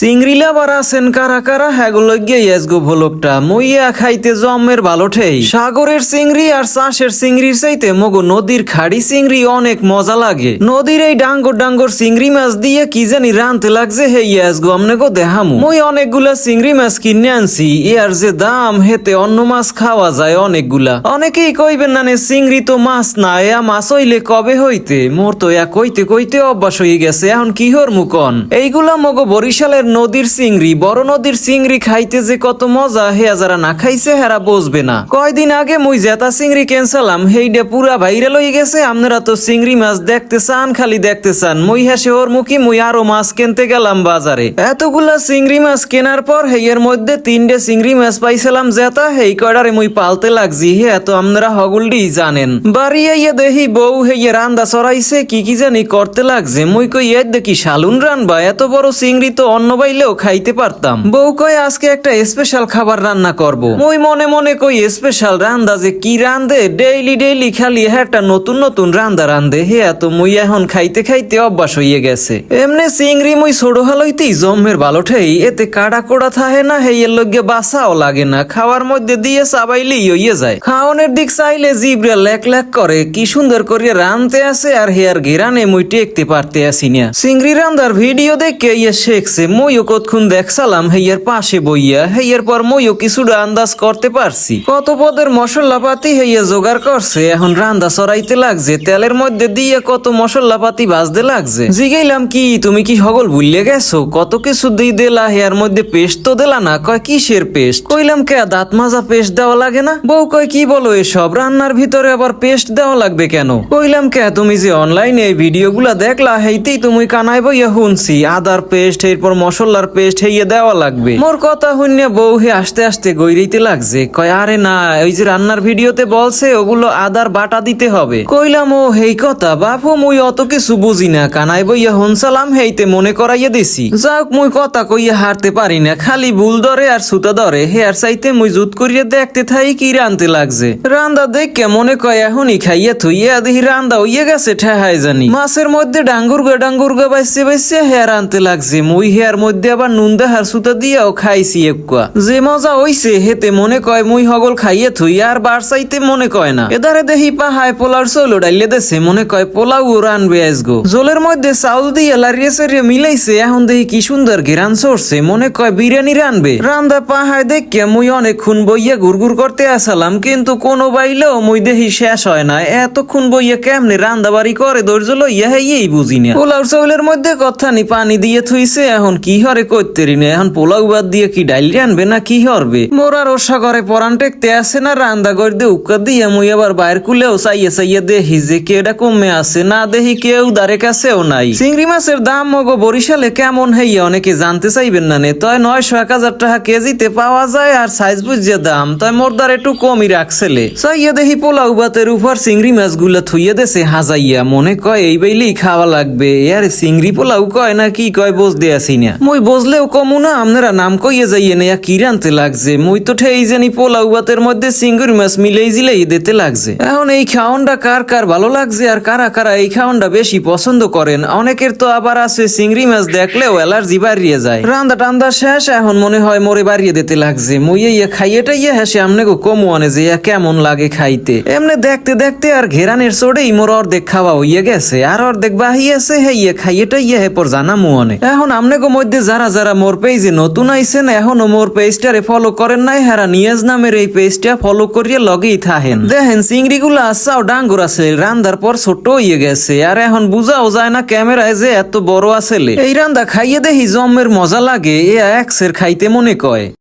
চিংড়িলা বার আছেন কারা কারা হ্যাগুলো গিয়ে গো ভোলকটা। মইয়া খাইতে জমের ভালো ঠেই। সাগরের চিংড়ি আর চাষের চিংড়ির চাইতে মগো নদীর খাড়ি চিংড়ি অনেক মজা লাগে। নদীর এই ডাঙ্গর ডাঙ্গর চিংড়ি মাছ দিয়ে কি জানি রানতে লাগছে, হে গো, আমনে গো দেহামু মই অনেকগুলা চিংড়ি মাছ কিনে আনছি, ইয়ার যে দাম, হেতে অন্য মাছ খাওয়া যায় অনেকগুলা। অনেকেই কইবেন না চিংড়ি তো মাছ না, এয়া মাছ হইলে কবে হইতে? মোর তো এয়া কইতে কইতে অভ্যাস হয়ে গেছে, এখন কি হর মুকন এইগুলা মগো বরিশালের নদীর চিংড়ি, বড় নদীর চিংড়ি খাইতে যে কত মজা হেয়া যারা না খাইছে হেরা বসবে না। কয়দিন আগে মুই জেতা চিংড়ি ক্যান্সালাম হেইডে পুরা ভাইরাল হয়ে গেছে, আপনারা তো চিংড়ি মাছ দেখতে চান, খালি দেখতে চান। মুই হেসে ওর মুখী মুই আরও মাছ কিনতে গেলাম বাজারে। এতগুলা চিংড়ি মাছ কেনার পর হেইয়ের মধ্যে তিনটে চিংড়ি মাছ পাইছিলাম জেতা হেই কয়ডারে মুই পালতে লাগছি, হে এত আপনারা হগুলডি জানেন। বাড়ি আইয়া দেখি বউ হেইয়ে রান্দা চড়াইছে, কি কি জানি করতে লাগছে। মুই কই এর দেখি শালুন রানবা, এত বড় চিংড়ি তো অন্য বাইলেও খাইতে পারতাম। বউ কয়, আজকে একটা স্পেশাল খাবার রান্না করব। মুই মনে মনে কই স্পেশাল রান্দা যে কি রান্দে? ডেইলি ডেইলি খালি হ্যাঁ একটা নতুন নতুন রান্দা রান্দে। হে এত মুই এখন খাইতে খাইতে অভ্যাস হইয়ে গেছে। এমনি চিংড়ি মুই ছোড়ো হালইতেই জম্মের ভালো এতে কাড়া কোড়া থাহে না হে এর লগে বাসাও লাগে না। খাওয়ার মধ্যে দিয়ে চাবাইলেই হইয়ে যায়। খাওয়ানোর দিক চাইলে জিবরা লেক লেক করে, কি সুন্দর করে রানতে আছে আর হেয়ার ঘেরানে মুই টেকতে পারতে আসি না। চিংড়ি রান্দার ভিডিও দেখে ইয়ে শেখছে মইও কতক্ষণ দেখছালাম হেয়ার পাশে বইয়া হেয়ার পর মইও কিছুটা আন্দাজ করতে পারছি। কত পদের মশলাপাতি হেয়া জোগাড় করছে, এখন রান্দা চড়াইতে লাগছে, তেলের মধ্যে দিয়ে কত মশলাপাতি ভাজতে লাগছে। জিগাইলাম কি, তুমি কি হগল ভুলিয়ে গেছো? কত কিছু দিয়ে দিলা, হেয়ার মধ্যে পেস্ট তো দিলা না, কয় কিসের পেস্ট? কইলাম কে, দাঁত মাজা পেস্ট দেওয়া লাগে না? বউ কয়, কি বলো এসব, রান্নার ভিতরে আবার পেস্ট দেওয়া লাগবে কেন? কইলাম কে, তুমি যে অনলাইনে এই ভিডিওগুলা দেখলা, হেইতেই তুমি কানাই বইয়া শুনছি, আদার পেস্ট, এরপর মশলার পেস্ট হেইয়ে দেওয়া লাগবে। মোর কথা শুনে বউ হে আস্তে আস্তে গইরেইতে লাগছে। কয়, আরে না, ওই যে রান্নার ভিডিওতে বলছে, ওগুলো আদার বাটা দিতে হবে। কইলাম, ও, হেই কথা, বাপু, মুই অত কিছু বুঝি না। কানাই বইয়া হুনসালাম হেইতে মনে করাইয়া দিছি। যাক, মুই কথা কইয়া হারতে পারি না। খালি ভুল ধরে আর সুতা ধরে, হে আর চাইতে মুই জুত করিয়া দেখতে থাই কি রানতে লাগছে। রান্দা দেখে মনে কয়, এখনই খাইয়া থইয়া দেখি রান্দা হইয়া গেছে ঠেহাই জানি। মাছের মধ্যে ডাঙ্গুর গা ডাঙ্গুর গা বাইসে বাইসে হেয়ার আনতে লাগছে। মুই হেয়ার মধ্যে আবার নুন দেহার সুতা দিয়াও খাইছি একুয়া যে মজা হইছে, হেতে মনে কয়, মুই হগল খাইয়া থইয়া আর বার চাইতে মনে কয় না। এদারে দেখি পাহায় পোলার চলো ডাইলে দেছে, মনে কয়, পোলাও রানবে আজগো। জোলের মধ্যে চাউল দিয়ে লারিয়ে সারিয়ে মিলাইছে, এখন দেখি কি সুন্দর ঘেরান চড়ছে, মনে কয়, বিরিয়ানি রানবে রান্দা পাহায় দেখে মুই অনেকক্ষণ বইয়া ঘুরঘুর করতে আসালাম কিন্তু কোনো বাইলেও মুই দেখি শেষ হয় না। এতক্ষণ বইয়া কেমনে রান্দা বাড়ি করে, ধৈর্য লইয়া হেই বুঝি না। পোলাও চাউলের মধ্যে কথা নি পানি দিয়ে থুইছে, এখন কি হরে করতে রি না এখন পোলাও বাদ দিয়ে কি ডাইল রানবে না কি হরবে? মোরা রসা করে পরান টেকতে আসে না, রান্দা করে দিয়ে উক্কা দিয়ে মুই আবার বাইর কুলেও চাইয়া চাইয়া দেখি যে কেডা কমে আসে। না দেখি কেউ দারে কাছেও নাই। চিংড়ি মাছের দাম মগো বরিশালে কেমন হইয়া? অনেকে জানতে চাইবেন না নে। তয় নয়শো এক হাজার টাকা কেজিতে পাওয়া যায় আর সাইজ বুঝিয়ে দাম। তাই মোর দ্বার একটু কমই রাখছেলে চাইয়া দেখি পোলাও বাতের উপর চিংড়ি মাছগুলা থুইয়া দেছে হাজাইয়া। মনে কয়, এই বাইলেই খাওয়া লাগবে। আর চিংড়ি পোলাও কয় না কি কয়, বুঝতে আসি না। মুই বুঝলেও কমু না, আপনারা নাম কইয়ে যাইয়ে না কি রানতে লাগছে? মই তো ঠেই জানি পোলাও বাতের মধ্যে চিংড়ি মাছ মিলেই জিলেই দিতে লাগছে। এখন এই খাওয়ানটা কার কার ভালো লাগছে আর কারা কারা এই খাওয়ানটা বেশি পছন্দ করেন? অনেকের তো আবার আছে চিংড়ি মাছ দেখলেও অ্যালার্জি বাড়িয়ে যায়। রান্দা টান্দা শেষ, এখন মনে হয় মোরে বাড়িয়ে দিতে লাগছে। মুই ইয়ে খাইয়েটা ইয়ে হেসে গো কমু আনে যে ইয়া কেমন লাগে খাইতে। এমনি দেখতে দেখতে আর ঘেরানের চড়েই মোর অর্ধেক খাওয়া হইয়ে গেছে, আর অর্ধেক বাহিয়েছে হে ইয়ে খাইয়েটা ইয়ে হে পর জানা মুনে এখন আমনে গো মধ্যে যারা যারা মোর পেজে নতুন আইছেন, এখনও মোর পেজটারে ফলো করেন নাই, হারা নিয়াজ নামের এই পেজটা ফলো করিয়ে লগেই থাহেন। দেখেন চিংড়ি গুলা আসাও ডাঙ্গুর আছে, রান্দার পর ছোট হইয়ে গেছে, আর এখন বুঝাও যায় না ক্যামেরায় যে এত বড় আছে এই রান্দা খাইয়ে দেখি জমের মজা লাগে, এ এক্সের খাইতে মনে কয়।